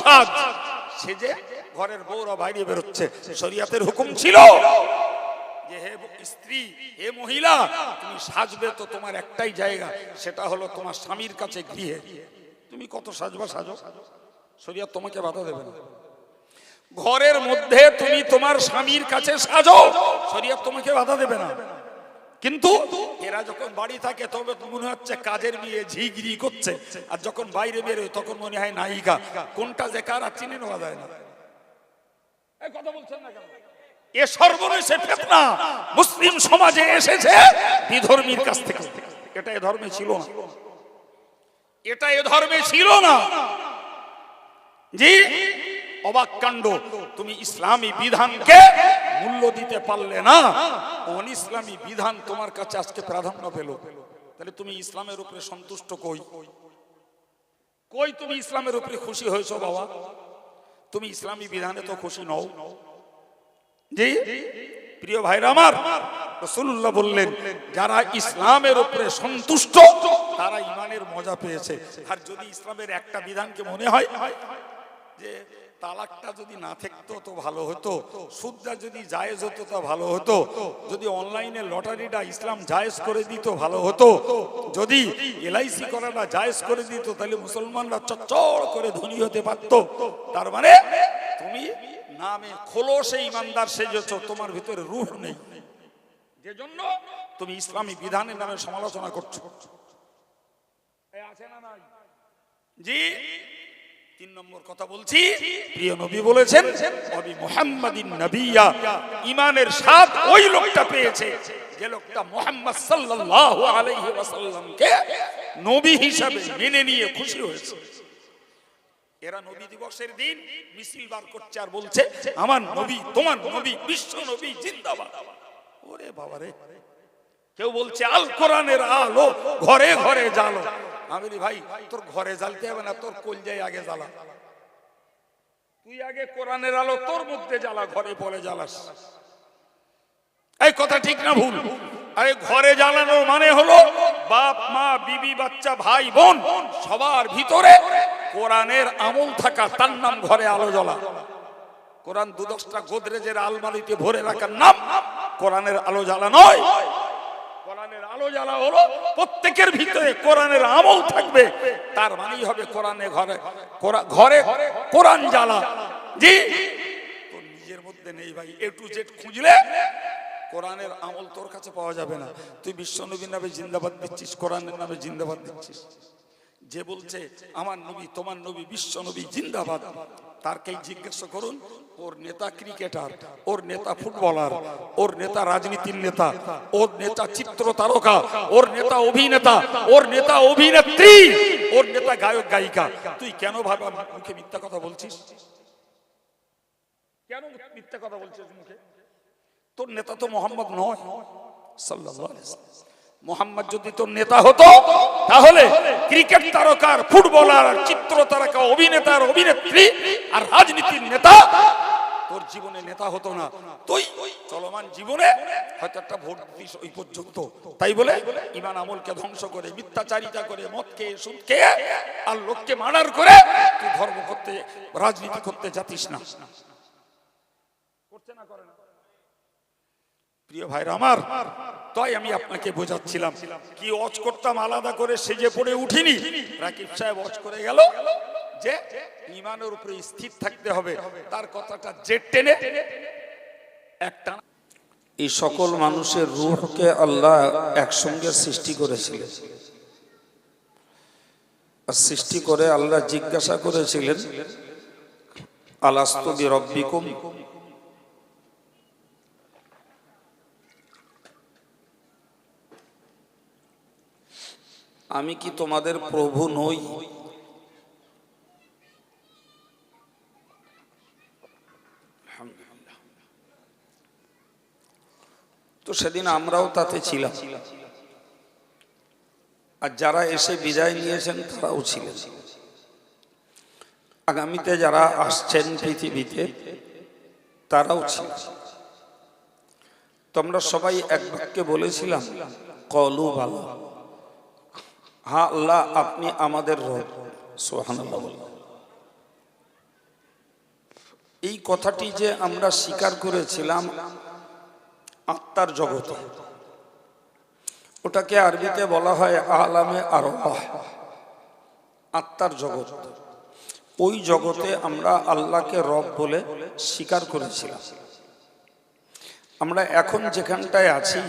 সাজ সেজে ঘরের বউরা বাইরে বেরোচ্ছে শরিয়াতের হুকুম ছিল। যে হে স্ত্রী হে মহিলা তুমি সাজবে তো তোমার একটাই জায়গা সেটা হলো তোমার স্বামীর কাছে গৃহে। তুমি কত সাজবা সাজো? শরিয়াত তোমাকে বাধা দেবে না। ঘরের মধ্যে তুমি তোমার স্বামীর কাছে সাজো শরিয়াত তোমাকে বাধা দেবে না। কিন্তু এরা যখন বাড়ি থাকে, তবে মনে হচ্ছে কাজের মেয়ে ঝিগরি করছে। আর যখন বাইরে বেরোয় তখন মনে হয় নায়িকা। কোনটা যে কার, আর চিনে নেওয়া যায় না। কথা বলছেন না কেন? এ সর্বনেশে ফেতনা মুসলিম সমাজে এসেছে বিধর্মীর কাছ থেকে। এটা এ ধর্মে ছিল না। এটা এ ধর্মে ছিল না। জি অবাক কাণ্ড। তুমি ইসলামী বিধানকে মূল্য দিতে পারলে না। অন ইসলামী বিধান তোমার কাছে আজকে প্রাধান্য পেল। তাহলে তুমি ইসলামের উপরে সন্তুষ্ট কই? কই তুমি ইসলামের উপরে খুশি হয়েছো বাবা? তুমি ইসলামী বিধানে তো খুশি নও। জি, প্রিয় ভাইরা আমার রসুল্লাহ বললেন, যারা ইসলামের উপরে সন্তুষ্ট, তারা ইমানের মজা পেয়েছে। আর যদি ইসলামের একটা বিধানকে মনে হয় যে তালাকটা যদি না থাকতো তো ভালো হতো, সুদটা যদি জায়েজ হতো তো ভালো হতো, যদি অনলাইনে লটারিটা ইসলাম জায়েজ করে দিত ভালো হতো, যদি এলআইসি করাটা জায়েজ করে দিত তাহলে মুসলমানরা চচ্চড় করে ধনী হতে পারতো। তার মানে তুমি নামে খোলসে ইমানদার সেজেছ, তোমার ভিতরে রূহ নেই। যে জন্য তুমি ইসলামী বিধানের নামে সমালোচনা করছ। আছে না নাই? জি? তিন নম্বর কথা বলছি, প্রিয় নবী বলেছেন নবিয়া ইমানের ওই লোকটা পেয়েছে। যে লোকটা সাল্লাল্লাহু আলাইহি ওয়াসাল্লামকে নবী হিসাবে মেনে নিয়ে খুশি হয়েছে। এরা নবী দিবসের দিন মিছিল বার করছে আর বলছে, আমার নবী, তোমার নবী, বিশ্ব নবী, জিন্দাবাদ। ওরে বাবা রে কেউ বলছে, আল কোরআনের আলো ঘরে ঘরে জ্বালো। আমি বলি, ভাই তোর ঘরে জ্বালতে হবে না তোর কলজায় আগে জ্বালা। তুই আগে কোরআনের আলো তোর মধ্যে জ্বালা ঘরে পরে জ্বালাস। এই কথা ঠিক না ভুল? আরে ঘরে জ্বালানোর মানে হলো বাপ মা বিবি বাচ্চা ভাই বোন সবার ভিতরে কোরআনের আমল থাকা তার নাম ঘরে আলো জ্বলা। কোরআন দু দশটা গোদরেজের আলমারিতে ভরে রাখার নাম কোরআনের আলো জ্বালা নয়। কোরআনের আলো জ্বালা হলো, প্রত্যেকের ভিতরে কোরআনের আমল থাকবে। তার মানেই হবে কোরআনে ঘরে ঘরে কোরআন জ্বালা। জি? তোর নিজের মধ্যে নেই ভাই এ টু জেড খুঁজলে কোরআনের আমল তোর কাছে পাওয়া যাবে না। তুই বিশ্বনবীর নামে জিন্দাবাদ দিচ্ছিস, কোরআনের নামে জিন্দাবাদ দিচ্ছিস। যে বলছে, আমার নবী, তোমার নবী বিশ্ব নবী জিন্দাবাদ। তারকেই জিজ্ঞাসা করুন, ওর নেতা ক্রিকেটার, ওর নেতা ফুটবলার, ওর নেতা রাজনীতির নেতা, ওর নেতা চিত্র তারকা, ওর নেতা অভিনেতা, ওর নেতা অভিনেত্রী, ওর নেতা গায়ক গায়িকা। তুই কেন ভাবে মুখে মিথ্যা কথা বলছিস? কেন মিথ্যা কথা বলছিস মুখে? তোর নেতা তো মোহাম্মদ নয়। সাল্লাল্লাহু মোহাম্মদ যদি তোর নেতা হতো, তাহলে ক্রিকেট তারকার, ফুটবলার, চিত্র তারকা অভিনেতার অভিনেত্রী আর রাজনীতির নেতা, তোর জীবনে নেতা হতো না। তুই চলমান জীবনে হয়তো একটা ভোট দিস ওই পর্যন্ত। তাই বলে ইমান আমলকে ধ্বংস করে, মিথ্যাচারিতা করে মদ খেয়ে সুদ খেয়ে আর লোককে মার্ডার করে তুই ধর্ম করতে, রাজনীতি করতে যাতিস না। করছে না, করে না। প্রিয় ভাইরা আমার, তাই আমি আপনাকে বোঝাচ্ছিলাম। কি অজ করতাম আলাদা করে সেজে পড়ে উঠিনি। রাকিব সাহেব অজ করে গেল। যে ইমানের উপরে স্থির থাকতে হবে, তার কথাটা জেট টেনে একটা এই সকল মানুষের রূহকে আল্লাহ একসঙ্গে সৃষ্টি করেছিলেন। আর সৃষ্টি করে আল্লাহ জিজ্ঞাসা করেছিলেন আলাস্তবি রব্বিকুম আমি কি তোমাদের প্রভু নই? তো সেদিন আমরাও তাতে ছিলাম। আর যারা এসে বিদায় নিয়েছেন তারাও ছিলেন। আগামীতে যারা আসছেন পৃথিবীতে, তারাও ছিলেন। তোমরা সবাই এক বাক্যে বলেছিলাম, কলু ভালো হা আল্লাহ আপনি আমাদের রব। সোহান এই কথাটি যে আমরা স্বীকার করেছিলাম আত্মার জগতে। ওটাকে আরবিতে বলা হয় আলামে আরবাহ আত্মার জগৎ। ওই জগতে আমরা আল্লাহকে রব বলে স্বীকার করেছিলাম। আমরা এখন যেখানটায় আছি,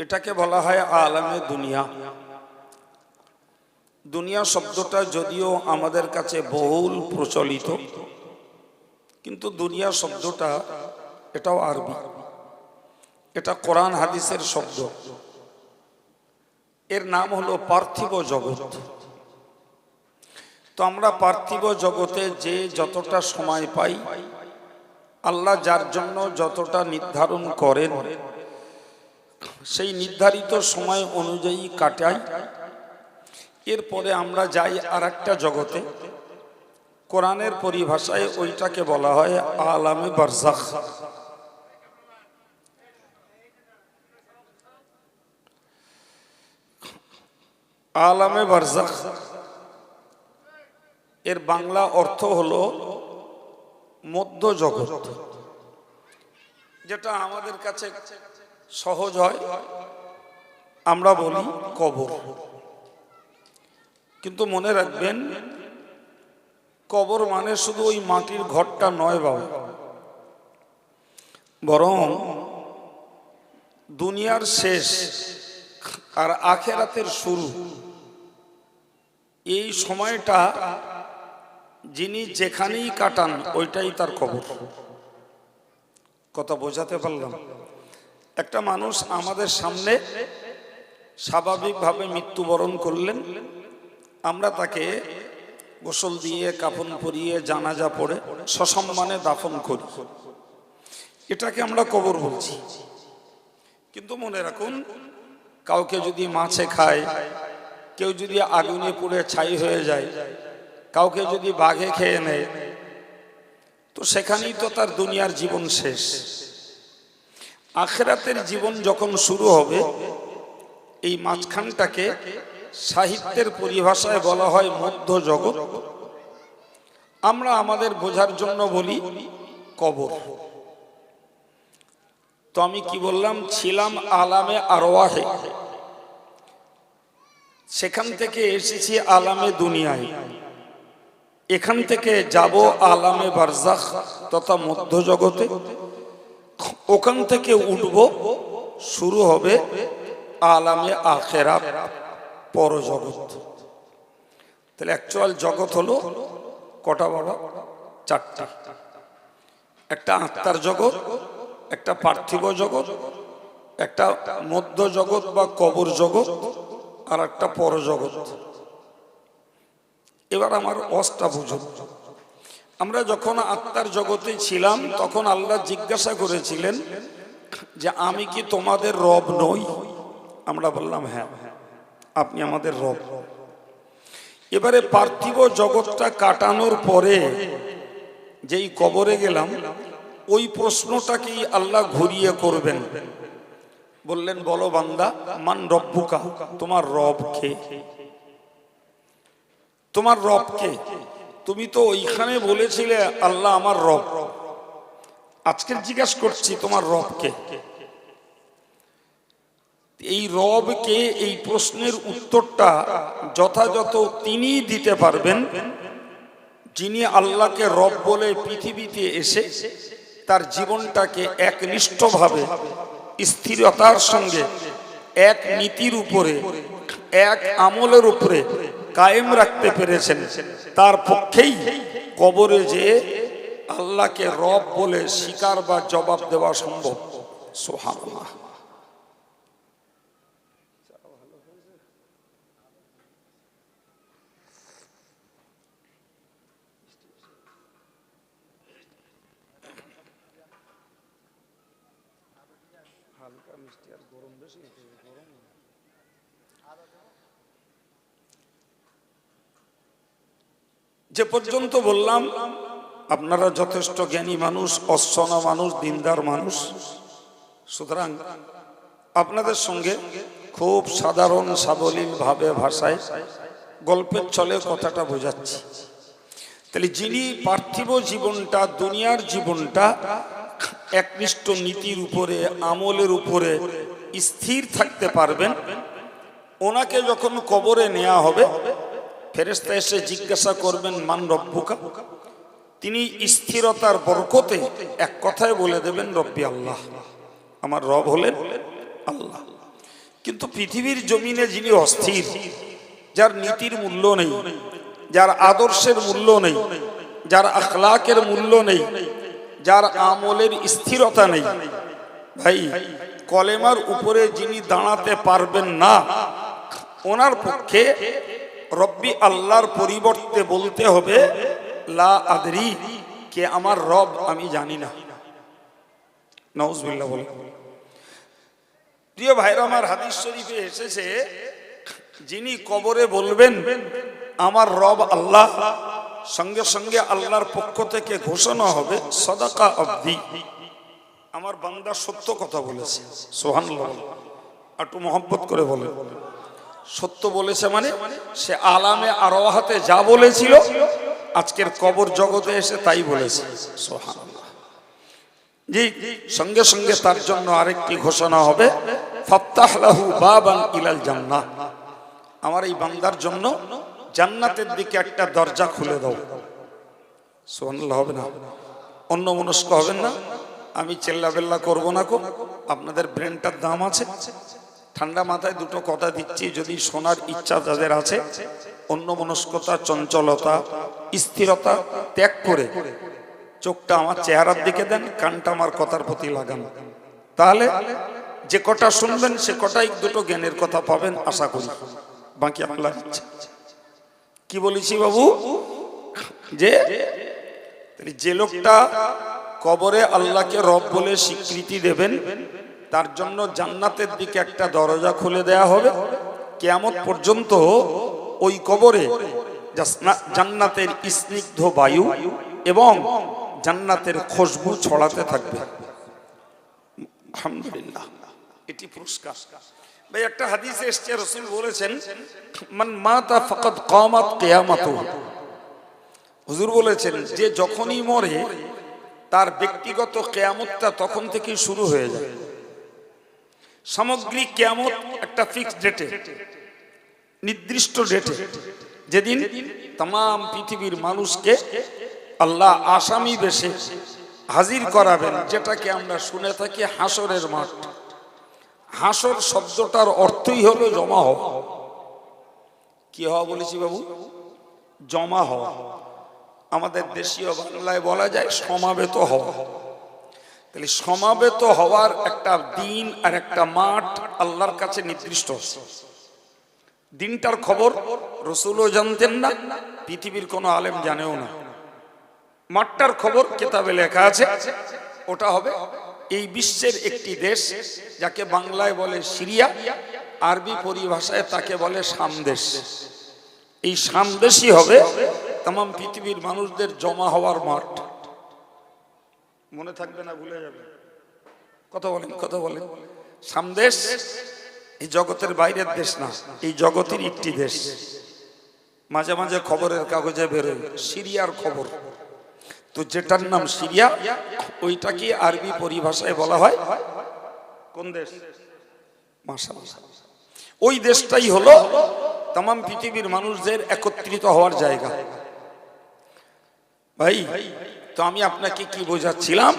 এটাকে বলা হয় আলামে দুনিয়া। দুনিয়া শব্দটা যদিও আমাদের কাছে বহুল প্রচলিত, কিন্তু দুনিয়া শব্দটা এটাও আরবি। এটা কোরআন হাদিসের শব্দ। এর নাম হলো পার্থিব জগৎ। তো আমরা পার্থিব জগতে যে যতটা সময় পাই, আল্লাহ যার জন্য যতটা নির্ধারণ করেন, সেই নির্ধারিত সময় অনুযায়ী কাটাই। এরপরে আমরা যাই আর একটা জগতে। কোরআনের পরিভাষায় ওইটাকে বলা হয় আলামে বারজাখ আলামে বারজাখ। এর বাংলা অর্থ হলো মধ্য জগৎ, যেটা আমাদের কাছে সহজ হয়। আমরা বলি কবর। কিন্তু মনে রাখবেন, কবর মানে শুধু ওই মাটির ঘরটা নয় বাবা। বরং দুনিয়ার শেষ আর আখেরাতের শুরু এই সময়টা যিনি যেখানেই কাটান, ওইটাই তার কবর কথা বোঝাতে পারলাম। একটা মানুষ আমাদের সামনে স্বাভাবিকভাবে মৃত্যুবরণ করলেন। আমরা তাকে গোসল দিয়ে, কাফন পরিয়ে, জানাজা পড়ে, সসম্মানে দাফন করি। এটাকে আমরা কবর বলছি। কিন্তু মনে রাখুন, কাউকে যদি মাছে খায় কেউ যদি আগুনে পুড়ে ছাই হয়ে যায়, কাউকে যদি বাঘে খেয়ে নেয়, তো সেখানেই তো তার দুনিয়ার জীবন শেষ। আখেরাতের জীবন যখন শুরু হবে, এই মাঝখানটাকে সাহিত্যের পরিভাষায় বলা হয় মধ্য জগৎ। আমরা আমাদের বোঝার জন্য বলি কবর। তো আমি কি বললাম? ছিলাম আলামে আরওয়াহে। সেখান থেকে এসেছি আলামে দুনিয়ায়। এখান থেকে যাব আলামে বারজাখ তথা মধ্য জগতে ওখান থেকে উঠব শুরু হবে আলামে আখেরা পরজগৎ। তাহলে অ্যাকচুয়াল জগৎ হলো কটা বাবা চারটা। একটা আত্মার জগৎ একটা পার্থিব জগৎ একটা মধ্য জগৎ বা কবর জগৎ। আর একটা পরজগৎ। এবার আমার অস্টা বুঝুন। আমরা যখন আত্মার জগতে ছিলাম, তখন আল্লাহ জিজ্ঞাসা করেছিলেন যে, আমি কি তোমাদের রব নই? আমরা বললাম হ্যাঁ আপনি আমাদের রব। এবারে পার্থিব জগৎটা কাটানোর পরে যেই কবরে গেলাম, ওই প্রশ্নটাকেই আল্লাহ ঘুরিয়ে করবেন। বললেন, বলো বান্দা, মান রব্বুকা, তোমার রব কে? তোমার রব কে? তুমি তো ওইখানে বলেছিলে, আল্লাহ আমার রব। আজকে জিজ্ঞাসা করছি, তোমার রব কে? এই রবকে এই প্রশ্নের উত্তরটা যথাযথ তিনি দিতে পারবেন, যিনি আল্লাহকে রব বলে পৃথিবীতে এসে তার জীবনটাকে একনিষ্ঠভাবে স্থিরতার সঙ্গে, এক নীতির উপরে, এক আমলের উপরে কায়েম রাখতে পেরেছেন। তার পক্ষেই কবরে যে আল্লাহকে রব বলে শিকার বা জবাব দেওয়া সম্ভব। সোহানা যে পর্যন্ত বললাম, আপনারা যথেষ্ট জ্ঞানী মানুষ অশ্বনা মানুষ, দিনদার মানুষ। সুতরাং আপনাদের সঙ্গে খুব সাধারণ, সাবলীল ভাবে ভাষায় গল্পের ছলে কথাটা বোঝাচ্ছি। তাহলে যিনি পার্থিব জীবনটা, দুনিয়ার জীবনটা একনিষ্ঠ নীতির উপরে, আমলের উপরে স্থির থাকতে পারবেন। ওনাকে যখন কবরে নেওয়া হবে ফেরেস্তা এসে জিজ্ঞাসা করবেন, মান রব্বুকা? তিনি স্থিরতার বরকতে এক কথায় বলে দেবেন, রব্বি আল্লাহ, আমার রব হলেন আল্লাহ। কিন্তু পৃথিবীর জমিনে যিনি অস্থির, যার নীতির মূল্য নেই, যার আদর্শের মূল্য নেই, যার আখলাকের মূল্য নেই যার আমলের স্থিরতা নেই। ভাই, কলেমার উপরে যিনি দাঁড়াতে পারবেন না, ওনার পক্ষে রব্বি আল্লাহর পরিবর্তে বলতে হবে, লা আদরি, কে আমার রব আমি জানি না। নওজবিল্লাহ বলে প্রিয় ভাইরা, আমার হাদিস শরীফে এসেছে, যিনি কবরে বলবেন, আমার রব আল্লাহ সঙ্গে সঙ্গে আল্লাহর পক্ষ থেকে ঘোষণা হবে সদাকা অবধি। আমার বান্দা সত্য কথা বলেছে সোহান একটু মহব্বত করে বলে। সত্য বলেছে মানে সে আলামে আরোহাতে যা বলেছিল, আজকের কবর জগতে এসে তাই বলেছে সোহান জি, সঙ্গে সঙ্গে তার জন্য আরেকটি ঘোষণা হবে লাহু বাবান ইলাল জান্নাহ। আমার এই বান্দার জন্য জান্নাতের দিকে একটা দরজা খুলে দাও। সুবহানাল্লাহ, হবে না? অন্য মনস্ক হবেন না? আমি চেল্লা বেল্লা করব না কো আপনাদের ব্রেনটার দাম আছে। ঠান্ডা মাথায় দুটো কথা দিচ্ছি, যদি শোনার ইচ্ছা যাদের আছে। অন্য মনস্কতা, চঞ্চলতা, স্থিরতা ত্যাগ করে চোখটা আমার চেহারার দিকে দেন, কানটা আমার কথার প্রতি লাগান। তাহলে যে কটা শুনবেন, সে কটাই দুটো জ্ঞানের কথা পাবেন, আশা করি। বাকি ইচ্ছা কি বলেছি বাবু? যে যে লোকটা কবরে আল্লাহকে রব বলে স্বীকৃতি দেবেন, তার জন্য জান্নাতের দিকে একটা দরজা খুলে দেয়া হবে। কেয়ামত পর্যন্ত ওই কবরে জান্নাতের স্নিগ্ধ বায়ু এবং জান্নাতের খুশবু ছড়াতে থাকবে। আলহামদুলিল্লাহ। এটি পুরস্কার। ভাই, একটা হাদিসে এসছে, রসুল বলেছেন, মান মাতা ফকত কামাত কিয়ামাতুহু হুজুর বলেছেন, যে যখনই মরে, তার ব্যক্তিগত কেয়ামতটা তখন থেকেই শুরু হয়ে যায়। সামগ্রিক কেয়ামত একটা ফিক্সড ডেটে নির্দিষ্ট ডেটে যেদিন তাম পৃথিবীর মানুষকে আল্লাহ আসামি বেশে হাজির করাবেন, যেটাকে আমরা শুনে থাকি হাসরের মাঠ। হাসর শব্দটার অর্থই হলো জমা হওয়া। কি হওয়া বলেছি বাবু? জমা হওয়া। আমাদের দেশীয় বাংলায় বলা যায় সমাবেত হওয়া। তাহলে সমাবেত হওয়ার একটা দিন আর একটা মাঠ আল্লাহর কাছে নির্দিষ্ট। দিনটার খবর রসুলও জানতেন না, পৃথিবীর কোনো আলেম জানেও না। মাঠটার খবর কেতাবে লেখা আছে, ওটা হবে এই বিশ্বের একটি দেশ যাকে বাংলায় বলে সিরিয়া আরবি পরিভাষায় তাকে বলে সামদেশ। এই সামদেশই হবে তাম পৃথিবীর মানুষদের জমা হওয়ার মাঠ। মনে থাকবে না ভুলে যাবে। কথা বলেন কথা বলেন। সামদেশ এই জগতের বাইরের দেশ না এই জগতের একটি দেশ। মাঝে মাঝে খবরের কাগজে বেরোয় সিরিয়ার খবর। তো যেটার নাম সিরিয়া, ওইটাকে আরবি পরিভাষায় বলা হয় কোন দেশ? ওই দেশটাই হলো তাম পৃথিবীর মানুষদের একত্রিত হওয়ার জায়গা। ভাই, তো আমি আপনাকে কি বোঝাচ্ছিলাম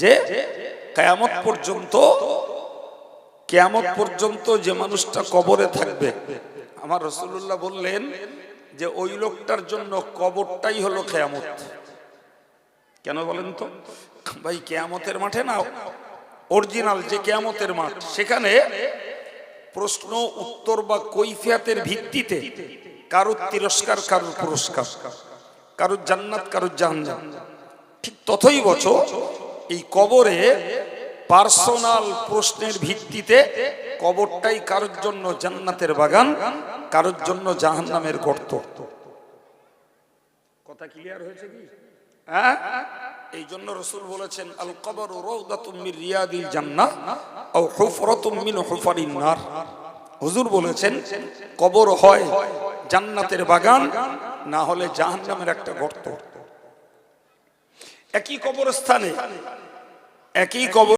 যে কেয়ামত পর্যন্ত কেয়ামত পর্যন্ত যে মানুষটা কবরে থাকবে, আমার রসুল্লাহ বললেন যে ওই লোকটার জন্য কবরটাই হলো কেয়ামত। কেন বলেন তো? ভাই, কেয়ামতের মাঠে না, অরিজিনাল যে কেয়ামতের মাঠ, সেখানে প্রশ্ন, উত্তর বা কৈফিয়াতের ভিত্তিতে কারোর তিরস্কার, কারোর পুরস্কার, কারুর জান্নাত, কারোর জাহান্নাম। ঠিক ততই বছর এই কবরে পার্সোনাল প্রশ্নের ভিত্তিতে কবরটাই কারোর জন্য জান্নাতের বাগান, কারোর জন্য জাহান্নামের গর্ত। কথা ক্লিয়ার হয়েছে কি? হ্যাঁ? এই জন্য রসুল বলেছেন আল কবর রৌদাতুম রিয়াদিল জান্না ও হুফরাতুম হুফারিন নার। হুজুর বলেছেন, কবর হয় জান্নাতের বাগান, না হলে জাহান্নামের একটা গর্ত। একই কবরস্থানে, একই কবর